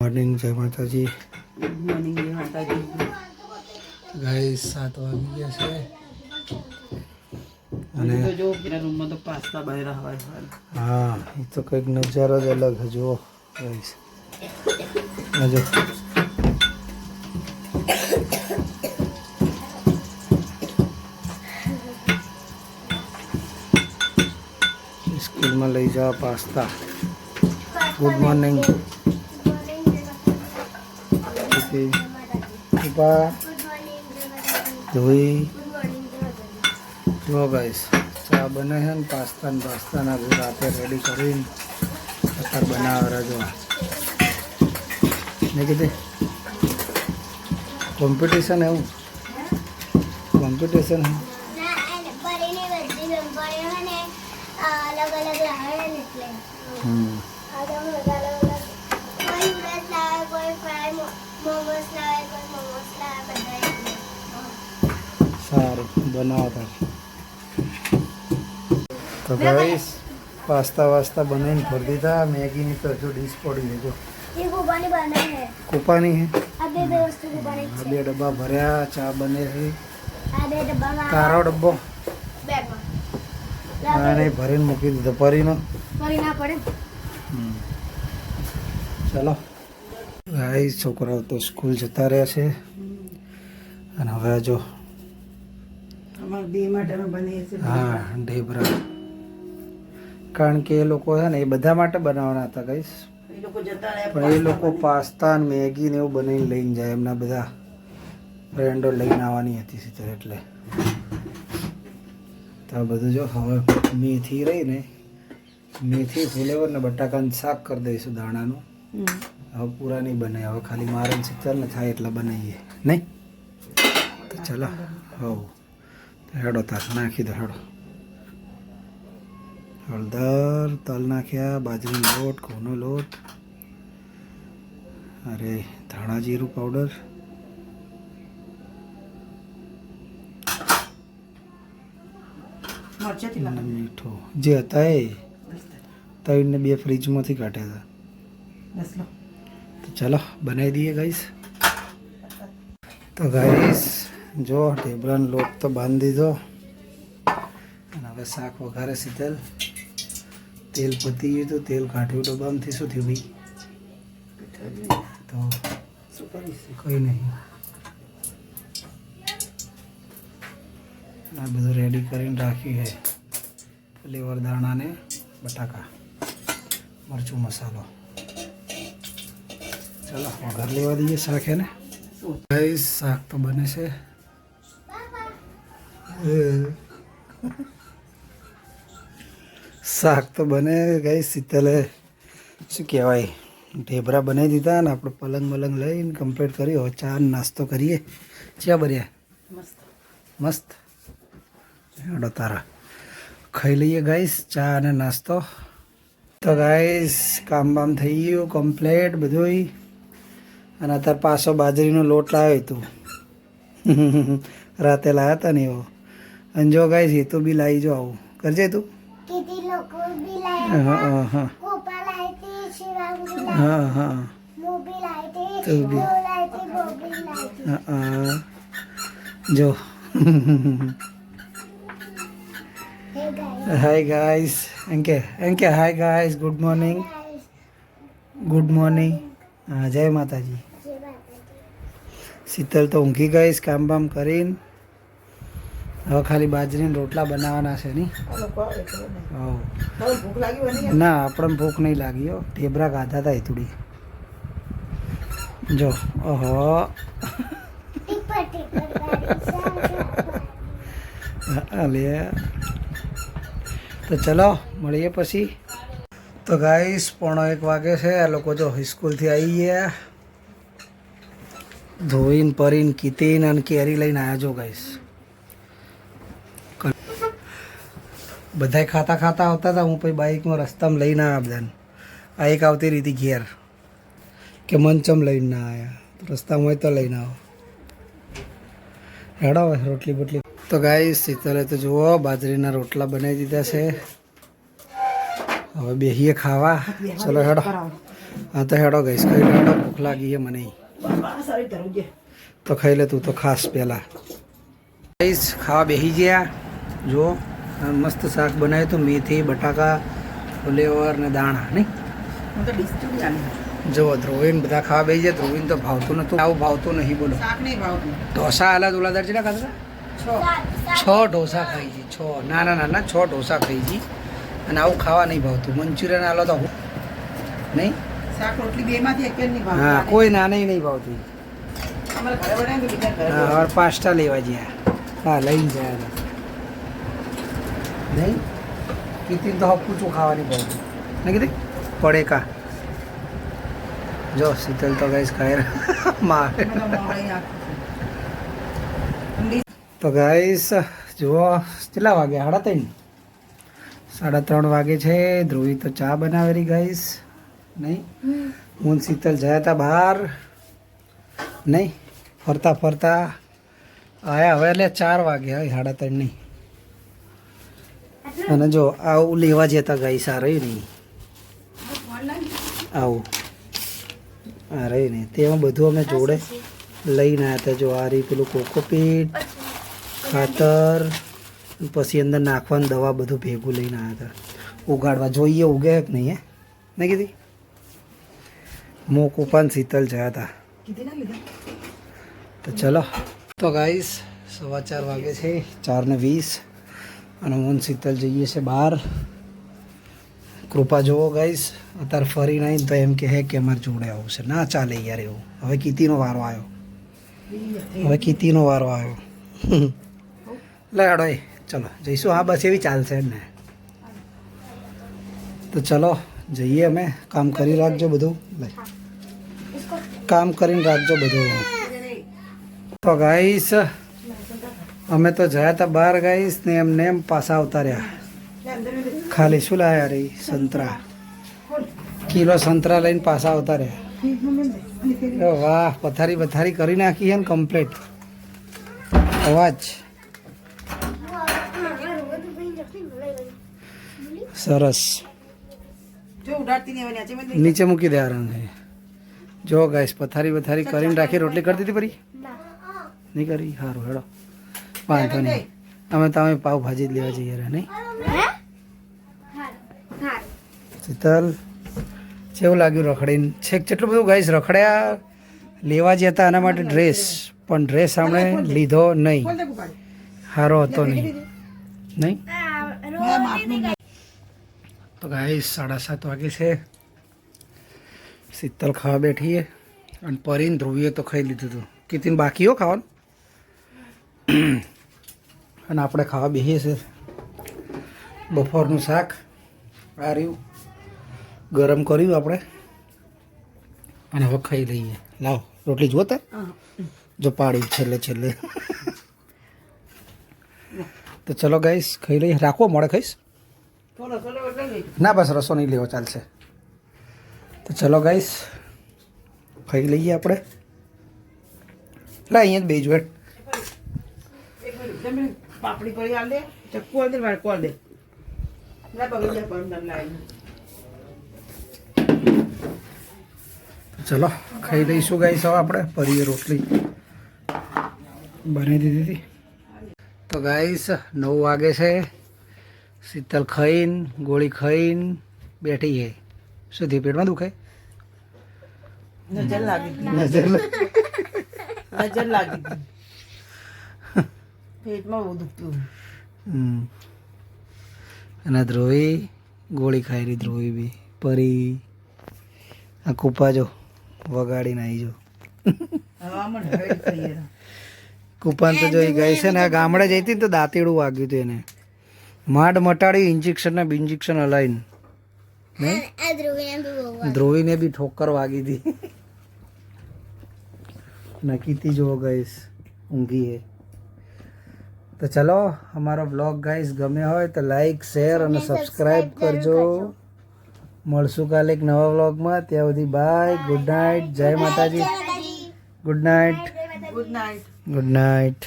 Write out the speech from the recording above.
Morning જય માતાજી good morning જય માતાજી ગાય સાત વાગી ગયા છે. અને જો રૂમમાં તો પાસ્તા બહાર હોય. હા એ તો કંઈક નજારો જ અલગ જુઓ ગાઈસ જો સ્કૂલમાં લઈ જવા પાસ્તા. ગુડ મોર્નિંગ કૃપા. ધોઈ. જો ગાઈસ ચા બને છે ને પાસ્તા ને પાસ્તાના બધું રાતે રેડી કરીને અત્યારે બનાવે જો ને કીધે કોમ્પિટિશન એવું? કોમ્પિટિશન હમ. કોઈ કોઈ મોમોસ લાવે કોઈ મોમોસ લાવે બધા સારું બનાવો તાર તો ગાઈસ પાસ્તા વાસ્તા બનાવીને ભરી દીધા. મેગીની તો હજુ ડીશ પડી લેજો કુપાની હે? બે જ ડબ્બા ભર્યા ચા બને છે. તારો ડબ્બો. અને ભરીને મૂકી દીધો. પરીનો. ફરી ના પડે. ને. હમ. ચાલો. ગાઈ છોકરાઓ તો સ્કૂલ જતા રહ્યા છે. અને હવે જો હા ઢેબરા. કારણ કે એ લોકો છે ને એ બધા માટે બનાવવાના હતા રહ્યા. પણ એ લોકો પાસ્તા ને મેગી ને એવું બનાવીને લઈને જાય એમના બધા ફ્રેન્ડો લઈને આવવાની હતી સીધા એટલે. તો આ બધું જો હવે મેથી રહી ને મેથી ફુલેવર ને બટાકાનું શાક કરી દઈશું દાણાનું. હવે પૂરા નહીં બને. હવે ખાલી મારે ને શીતલ ને થાય એટલા બનાવીએ. નહીં? તો ચાલો હવ. હેડો તાર નાખી દો હેડો. હળદર તલ નાખ્યા બાજરીનો લોટ ઘઉંનો લોટ. અરે ધાણા જીરું પાવડર મીઠું. જે હતા એ. ત્રણને બે ફ્રીજમાંથી કાઢ્યા હતા. ચાલો બનાવી દઈએ ગાઈસ તો ગાઈસ જો ઢેબરાનો લોટ તો બાંધી દીધો. અને હવે શાક વઘારે શીતલ તેલ. પતી ગયું તો તેલ કાઢ્યું ડબ્બામાંથી શું થયું ભાઈ? તો કંઈ નહીં. આ બધું રેડી કરીને રાખ્યું છે. લીવર દાણાને બટાકા, મરચું મસાલો. ચાલો વઘાર લેવા દઈએ શાક એને ગાઈસ શાક તો બને છે. શાક તો બને ગઈ શીતલે. શું કહેવાય ઢેબરા બનાવી દીધા ને આપણે પલંગ મલંગ લઈને કમ્પ્લીટ કરી હવે ચા નાસ્તો કરીએ. ચા બન્યા? મસ્ત. હેડો તારા. ખાઈ લઈએ ગાઈસ ચા અને નાસ્તો. તો ગાઈસ કામ બામ થઈ ગયું કમ્પ્લેટ બધુંય. અને અત્યારે પાછો બાજરીનો લોટ લાવ્યો તું રાતે લાવ્યા હતા ને એવો. અને જો ગાઈસ એ તો બી લાવી જો આવું. કરજે તું. હા હા હા. હા તું બી. હા જો. Hi guys. એમ કે એમ કે hi guys good morning good morning હા જય માતાજી. શીતલ તો ઊંઘી ગઈશ કામ બામ કરીને. હવે ખાલી બાજરીને રોટલા બનાવવાના છે નહીં ને આપણને ભૂખ નહીં લાગી હો. ઢેબરા ખાધા હતા થોડી જો ઓહો. લે. તો ચલો મળીએ પછી. તો ગાઈશ પોણો એક વાગે છે. આ લોકો જો સ્કૂલથી આવી ગયા. ધોઈને પરીને કીતીને અને કેરી લઈને આવ્યા જો ગાઈસ. બધાય ખાતા ખાતા આવતા હતા હું પછી બાઇકમાં રસ્તામાં લઈને આવ્યા બધાને. આ એક આવતી રીતી ઘેર. કે મંચમ લઈને ના આવ્યા રસ્તામાં હોય તો લઈને આવો. હેડો રોટલી બોટલી. તો ગાઈ શીતલે તો જુઓ બાજરીના રોટલા બનાવી દીધા છે. હવે બેહીએ ખાવા. ચલો હેડો. હા તો હેડો ગઈશ કઈ હેડો ભૂખ લાગી છે મને. તો ખાઈ લે તું તો ખાસ પહેલાં. રાઈસ ખાવા બેસી ગયા. જો મસ્ત શાક બનાવ્યું હતું મેથી બટાકા ફુલેવર ને દાણા નહીં? હું તો જો ધ્રુવીન બધા ખાવા બેસી જાય ધ્રુવીન તો ભાવતું નતું આવું ભાવતું નહીં બોલો. શાક નહીં ભાવતું. ઢોસા આલા દુલાદાર છે ખાતા છ. છ ઢોસા ખાઈ છે. છ નાના નાના છ ઢોસા ખાઈ છે અને આવું ખાવા નહીં ભાવતું. મંચુરિયન આલો તો હું. નહીં? શાક રોટલી હા કોઈ નાની નહીં ભાવતી. અમારે ઘરે બનાવીને તો બીજા ઘરે. હા પાસ્તા લેવા ગયા હા લઈને જાય નહીં કીધી તો પૂછું ખાવાની ભાવતું નહીં કીધી? પડે કા જો શીતલ તો ગાઈસ ખાય મારે. તો ગાઈસ જુઓ કેટલા વાગે સાડા ત્રણ. સાડા ત્રણ વાગે છે. ધ્રુવી તો ચા બનાવેલી ગાઈસ નહીં. હું શીતલ જયા હતા બહાર. નહીં, ફરતા ફરતા આયા હવે એટલે ચાર વાગે હવે સાડા ત્રણ નહીં અને જો આવું લેવા જતા ગઈ સારું નહીં. આવું. આ રહ્યું નહીં. તેમાં બધું અમે જોડે લઈને આવ્યા હતા. જો આ રહી પેલું કોકોપીટ ખાતર, પછી અંદર નાખવાની દવા બધું ભેગું લઈને આવ્યા હતા. ઉગાડવા. જોઈએ ઉગે કે નહીં હે? નહીં કીધી? મોક કુપાન શીતલ જયા હતા તો ચલો તો ગાઈસ સવા ચાર વાગે છે ચાર ને વીસ અને હું શીતલ જઈએ છે બહાર કૃપા જુઓ ગાઈસ અત્યારે ફરી નહીં તો એમ કહે કે અમારે જોડે આવું છે ના ચાલે યાર એવું હવે કીતીનો વારો આવ્યો હવે કીતીનો વારો આવ્યો લે હાડો એ ચલો જઈશું હા બસ એવી ચાલશે ને તો ચલો જઈએ અમે કામ કરી રાખજો બધું લે કામ કરીને રાખજો બધું. તો ગાઈશ અમે તો જયા હતા બહાર ગાઈશ ને એમને એમ પાછા આવતા રહ્યા. ખાલી શું લાયા રહી સંતરા? કિલો સંતરા લઈને પાછા આવતા રહ્યા. વાહ પથારી પથારી કરી નાખી છે ને કમ્પ્લીટ અવાજ. સરસ. નીચે મૂકી દે આ રંગ જો ગાઈસ પથારી પથારી કરીને રાખી રોટલી કરી દીધી પરી નહીં કરી? સારું હેડો. વાંધો નહીં. અમે તમે પાવભાજી જ લેવા જઈએ રે નહીં? શીતલ કેવું લાગ્યું રખડીને? છેક જેટલું બધું ગાઈસ રખડ્યા લેવા જતા એના માટે ડ્રેસ પણ ડ્રેસ આપણે લીધો નહીં. સારો હતો નહીં. નહીં? તો ગાઈસ સાડા સાત વાગે છે. શીતલ ખાવા બેઠી છે. અને પરીને ધ્રુવીએ તો ખાઈ લીધું હતું કીર્તિન બાકી હો ખાવાનું? અને આપણે ખાવા બેસીએ છે બપોરનું શાક આ રહ્યું ગરમ કર્યું આપણે. અને હવે ખાઈ લઈએ. લાવ રોટલી જુઓ તાર. જો પાડી છેલ્લે છેલ્લે. તો ચલો ગાઈશ ખાઈ લઈએ. રાખવો મળે ખાઈશ? ના બસ રસો નહીં લેવો ચાલશે. તો ચલો ગાઈશ ખાઈ લઈએ આપણે. લા અહીંયા જ તમને લાવી ચલો, ખાઈ લઈશું ગાઈસ હવે આપણે પરીએ રોટલી. બની દીધી હતી. તો ગાઈસ, નવ વાગે છે. શીતલ ખાઈને, ગોળી ખાઈને બેઠી છે. થયું પેટમાં દુખાય? નજર લાગી નજર નજર લાગી પેટમાં બહુ દુખતું. હમ. અને ધ્રુવી ગોળી ખાઈ રહી ધ્રુવી બી. પરી. આ કૂપા જો વગાડીને આવી જો. કૂપાન તો જોઈ ગઈ છે ને આ ગામડે જઈ હતી ને તો દાંતીડું વાગ્યું હતું એને. માંડ મટાડી ઇન્જેક્શન ને બિન્જેક્શન આ ધ્રુવીને બી બી ઠોકર વાગી હતી. નકીતી જો ગઈશ ઊંઘી હે તો ચલો અમારો બ્લોગ ગાઈસ ગમે હોય તો લાઈક શેર અને સબસ્ક્રાઈબ કરજો. મળશું કાલે એક નવા વ્લોગમાં ત્યાં સુધી બાય ગુડ નાઇટ જય Mataji. Good night good night good night